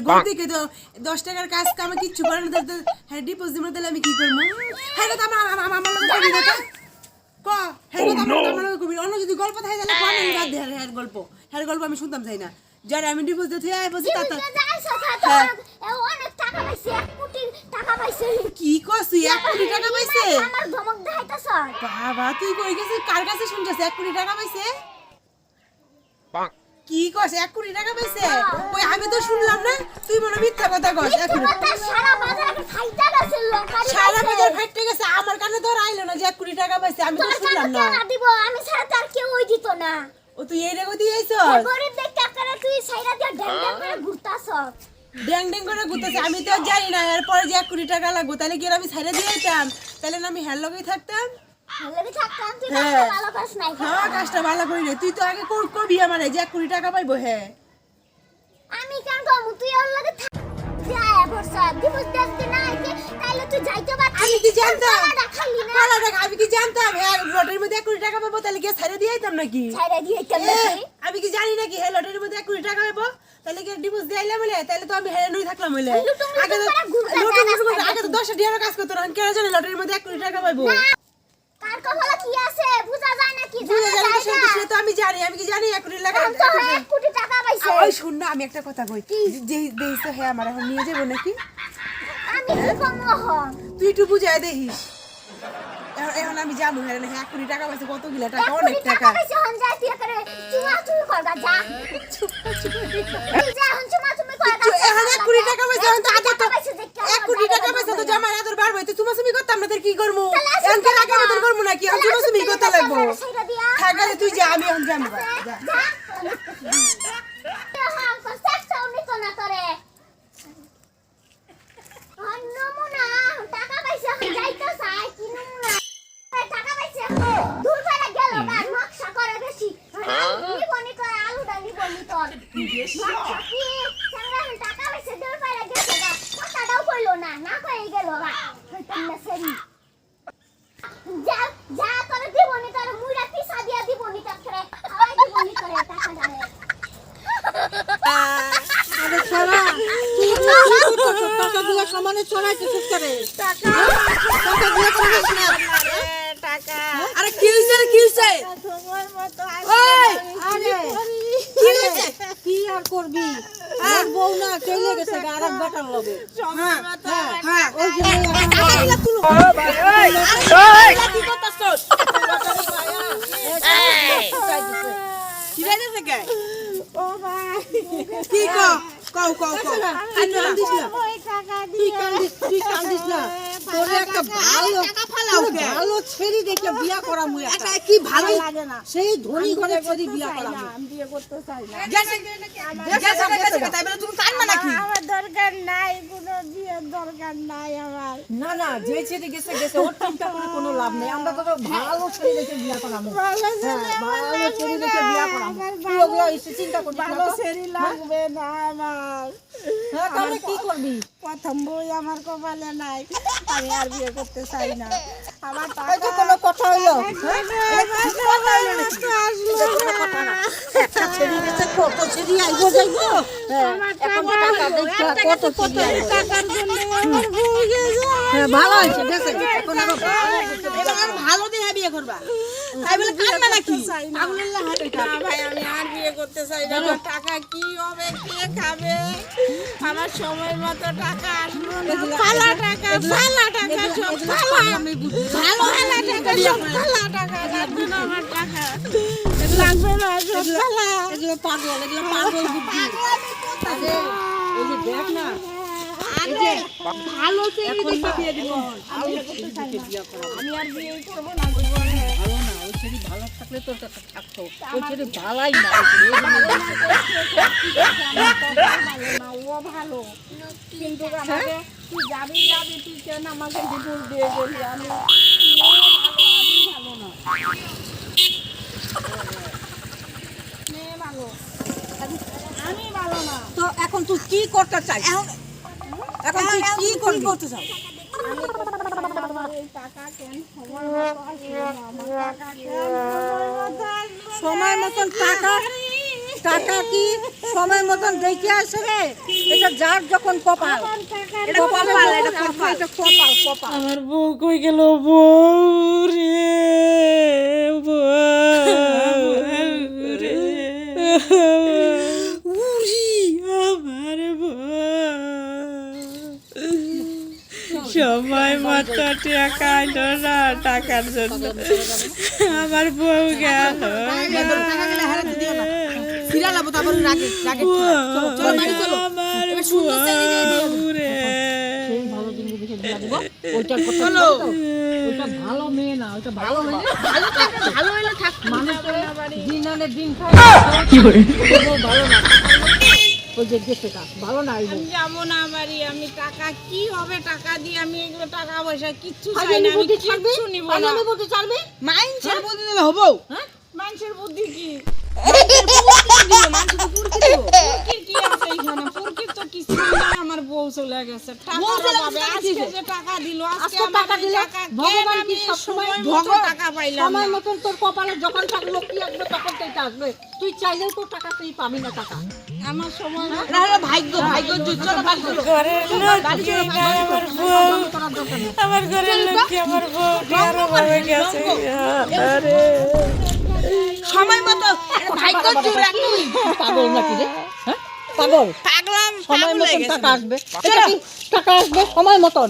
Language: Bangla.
ঘর থেকে তো দশ টাকার কাজ কামে কিচ্ছু করে না হ্যাঁ ডিপোজিট দিবে তাহলে আমি কি করব? হ্যাঁ তো আমার আমার আমার আমার লগে না ক? হ্যাঁ তো আমার আমার লগে কবি অন্য যদি গল্প থাকে তাহলে কোন বাদ দে হ্যাঁ হ্যাঁ গল্প। হ্যাঁ গল্প আমি শুনতাম চাই না। যারা আমি ডিপোজিট দিয়ে আয় বসে তা তা-। অনেক টাকা পাইছে এক কোটি টাকা পাইছে। কি কস তুই এক কোটি টাকা পাইছে? আমার ধমক দেখাইতেছ। বাবা তুই কই গেছিস? কার কাছে শুনছিস এক কোটি টাকা পাইছে? কি কস? এক কোটি টাকা পাইছে? ওই আমি তো শুনলাম না। তুই মনে মিথ্যা কথা কস। এক সারা বাজারে খাইতে গেছে সারা বাজার ফাইটে গেছে। আমার কানে ধর আইলো না যে এক কোটি টাকা পাইছে। আমি তো শুনলাম না। দিব আমি ছাড়া তার কেউ ওই দিত না। ও তুই এই রেগো দিয়ে আইছ গরিব দেখ টাকাটা তুই সাইরা দিয়ে ঢ্যাং ঢ্যাং করে ঘুরতাছ। ড্যাং ড্যাং করে ঘুরতেছে। আমি তো জানি না এরপরে যে এক কোটি টাকা লাগবো তাহলে কি আমি ছাড়ে দিয়ে যেতাম তাহলে না আমি হ্যার লগেই থাকতাম? হ্যাঁ। হ্যাঁ কাজটা ভালো করি রে। তুই তো আগে কর- আমার যে এক কোটি টাকা পাইবো হ্যাঁ। আমি কেন কম তুই ওর লগে আমি কি জানতাম? আমি কি জানতাম? হ্যাঁ লটারির মধ্যে এক কোটি টাকা পাবো তাহলে গিয়ে ছাড়ে দিয়ে আইতাম নাকি? আমি কি জানি নাকি? হ্যাঁ লটারির মধ্যে এক কোটি টাকা পাবো তাহলে কি ডিভোর্স দিয়ে আইলাম বলে তাহলে তো আমি হ্যাঁ নই থাকলাম বলে। আগে তো আগে তো দশটা ডিয়ার কাজ করতো কেন জানে লটারির মধ্যে এক কোটি টাকা পাবো? কপালে কি আছে? বুঝা যায় না কি জানা জানি যায় না সে তো আমি জানি আমি কি জানি? এক কোটি টাকা তো এক কোটি টাকা পাইছে। ওই শুন না আমি একটা কথা কই। যে তো হ্যাঁ আমার এখন নিয়ে যাব নাকি? আমি কি কম হন তুই একটু বুঝায় দেখিস। এখন- আমি যাব হ্যাঁ এক কোটি টাকা পাইছে কতগুলা টাকা এক অনেক টাকা টাকা। পাইছে হন যায় তুই করে চুমা চুমি করগা যা। তুই যা করে গেছে গা কথাটাও কইলো না না কই গেল যা যা করে দিবনি তোর মুইরা পিসা দিয়া দিবনি তোর করে খাওয়াই দিবনি করে টাকা ডালে আরে ছড়া কি টাকাগুলো সমানে করে না আরে কি হইছে কি হইছে কি হইছে কি আর করবি আর বউ না চলে গেছে আর এক বেটার হ্যাঁ হ্যাঁ ওই যে কি যাইতেছে কে ও ভাই কি ক কও? কও কও তুই কান্দিস না। তুই কান্দিস তুই কান্দিস না। তোর একটা ভালো টাকা ফালাও তোর কে? ভালো ছেড়ে দেখে বিয়া করা মুই একটা। কি ভালো? লাগে না। সেই ধনী ঘরে ছেড়ে বিয়া করা মুই। গেছে গেছে গেছে তাই বলে তুমি কানবা নাকি আমার দরকার নাই কোনো বিয়ের দরকার নাই আমার। না না যে ছেড়ে গেছে গেছে। ওর চিন্তা করে কোনো লাভ নেই। আমরা তো ভালো ছেড়ে দেখে বিয়া করাবো। ভালো ভালো ছেড়ে দেখে বিয়া করাবো। তুই ওগুলো চিন্তা করবি ভালো তো? লাগবে না আমার। হ্যাঁ তাহলে কি করবি? প্রথম বই আমার কপালে নাই। আমি আর বিয়ে করতে চাই না। আমার কোনো কথা হইল? কত কত টাকার জন্য আমার বউ গেছে। হ্যাঁ ভালো হয়েছে গেছে এখন আরও এবার আর ভালো দেহা বিয়ে করবা। তাই বলে কানবা নাকি? চাই না। আগুনের হাতে না ভাই আমি আর বিয়ে করতে চাই না। টাকা কি হবে কে খাবে? আমার সময় মতো টাকা আসলো না। ফালা টাকা ফালা টাকা সব ফালা। আমি ভালো ফালা টাকা সব ফালা টাকা লাগবে না আমার টাকা। লাগবে না সব ফালা। এগুলো পাগল এগুলো পাগল বুদ্ধি। আরে, এই যে দেখ না ভালো সে এখন তো বিয়ে দিব ভালো ছেড়ে দেখে বিয়া করাবো আমি আর বিয়ে করব না। ভালো না ওই ছেড়ে ভালো থাকলে তোর কাছে থাকতো। ওই ছেড়ে ভালাই না ওই ছেড়ে ওই জন্য বলছে। ভালো না ও ভালো। কিন্তু আমাকে তুই যাবি যাবি তুই কেন আমাকে ডিভোর্স দিয়ে গেলি? আমি ও ভালো আমি ভালো না। মেয়ে ভালো। আমি ভালো না। তো এখন তুই কি করতে চাই এখন তুই কি করবি? করতে চাও সময় আসবে আসবে মতন টাকা টাকা কি সময় মতন দেখে আসে রে? এটা যার যখন কপাল। এটা কপাল, এটা কপাল। কপাল আমার বউ কই গেল বউ রে বউ রে উরি আমার বউ সময় না টাকার জন্য। আমার বউ গেল ভালো মেয়ে না। ওটা ভালো ভালো হলে থাক। মানুষের দিন আনে দিন খায় ভালো না ওই যে গেছে কাজ ভালো না আমি যাব না বাড়ি আমি টাকা কি হবে টাকা দিয়ে আমি এগুলো টাকা পয়সা কিচ্ছু চাই না আমি বুদ্ধি ছাড়বি? কিচ্ছু নিব না। ফাইনালি বুদ্ধি ছাড়বি? মাইন্ডসেট বলতে দিলে হব? মানুষের বুদ্ধি কি? দিব ফুরকির কি আছে এখানে ফুরকির তো কিছু না আমার বউ চলে গেছে টাকা চলে আজকে টাকা দিল আজকে আজকে আমার টাকা এই দিলে টাকা ভগবান কি আমি সময় মতো ভগবান- টাকা পাইলাম সময় মতন তোর কপালে যখন টাকা লক্ষ্মী আসবে তখন তো আসবে তুই চাইলেও তো টাকা তুই পাবি না টাকা আমার সময় এটা ভাগ্য ভাগ্য যুদ্ধ চলো ঘরের লক্ষ্মী আমার বউ আমার ঘরের আমার ভাবে গেছে আরে সময় মতো ভাগ্য জোর তুই পাগল নাকি রে হ্যাঁ পাগল। পাগলাম সময় মতন টাকা আসবে। টাকা আসবে? সময় মতন।